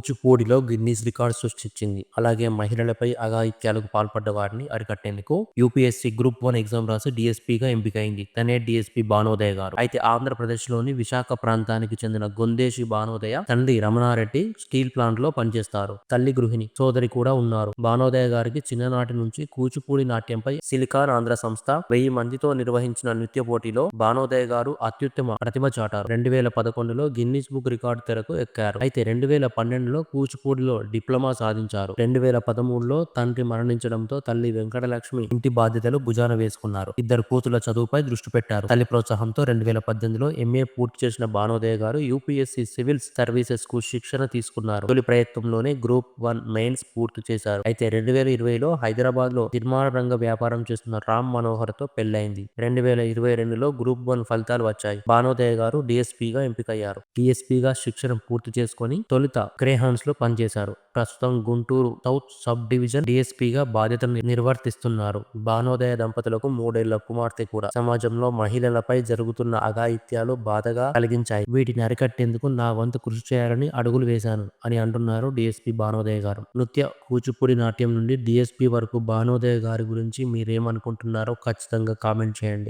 కూచిపూడిలో Guinness record సృష్టించింది. అలాగే మహిళలపై అఘాయిత్యాలకు పాల్పడ్డ వారిని అరికట్టేందుకు యూపీఎస్సీ గ్రూప్ వన్ ఎగ్జామ్ రాసి డిఎస్పీగా ఎంపికైంది. తనే డిఎస్పీ భానోదయ గారు. అయితే ఆంధ్రప్రదేశ్లోని విశాఖ ప్రాంతానికి చెందిన గొందేశి భానోదయ తండ్రి రమణారెడ్డి స్టీల్ ప్లాంట్లో పనిచేస్తారు. తల్లి గృహిణి సోదరి కూడా ఉన్నారు. భానోదయ గారికి చిన్ననాటి నుంచి కూచిపూడి నాట్యంపై సిలికాన్ ఆంధ్ర సంస్థ వెయ్యి మందితో నిర్వహించిన నృత్య పోటీలో భానోదయ గారు అత్యుత్తమ ప్రతిభ చాటారు. రెండు వేల పదకొండులో గిన్నీస్ బుక్ రికార్డు తెరకు ఎక్కారు. అయితే రెండు వేల పన్నెండు పన్నెండులో కూచిపూడిలో డిప్లొమా సాధించారు. రెండు వేల పదమూడులో తండ్రి మరణించడంతో తల్లి వెంకటలక్ష్మి ఇంటి బాధ్యతలు భుజాన వేసుకున్నారు. ఇద్దరు కూతుల చదువుపై దృష్టి పెట్టారు. తల్లి ప్రోత్సాహంతో రెండు వేల పద్దెనిమిదిలో ఎంఏ పూర్తి చేసిన భానోదయ గారు యూపీఎస్సీ సివిల్స్ సర్వీసెస్కు శిక్షణ తీసుకున్నారు. తొలి ప్రయత్నంలోనే గ్రూప్ వన్ మెయిన్స్ పూర్తి చేశారు. అయితే రెండు వేల ఇరవైలో హైదరాబాద్లో నిర్మాణ రంగ వ్యాపారం చేస్తున్న రామ్ మనోహర్తో పెళ్ళైంది రెండు వేల ఇరవై రెండులో గ్రూప్ వన్ ఫలితాలు వచ్చాయి. భానోదయ గారు డిఎస్పీగా ఎంపికయ్యారు. డిఎస్పీగా శిక్షణ పూర్తి చేసుకొని తొలుత క్రేహాన్స్ లో పనిచేశారు. ప్రస్తుతం గుంటూరు సౌత్ సబ్ డివిజన్ డిఎస్పీగా బాధ్యతలు నిర్వర్తిస్తున్నారు. భానోదయ దంపతులకు మూడేళ్ళ కుమార్తె కూడా. సమాజంలో మహిళలపై జరుగుతున్న అఘాయిత్యాలు బాధగా కలిగించాయి. వీటిని అరికట్టేందుకు నా వంతు కృషి చేయాలని అడుగులు వేశాను అని అంటున్నారు డిఎస్పీ భానోదయ గారు. నృత్య కూచిపూడి నాట్యం నుండి డిఎస్పీ వరకు భానోదయ గారి గురించి మీరేమనుకుంటున్నారో ఖచ్చితంగా కామెంట్ చేయండి.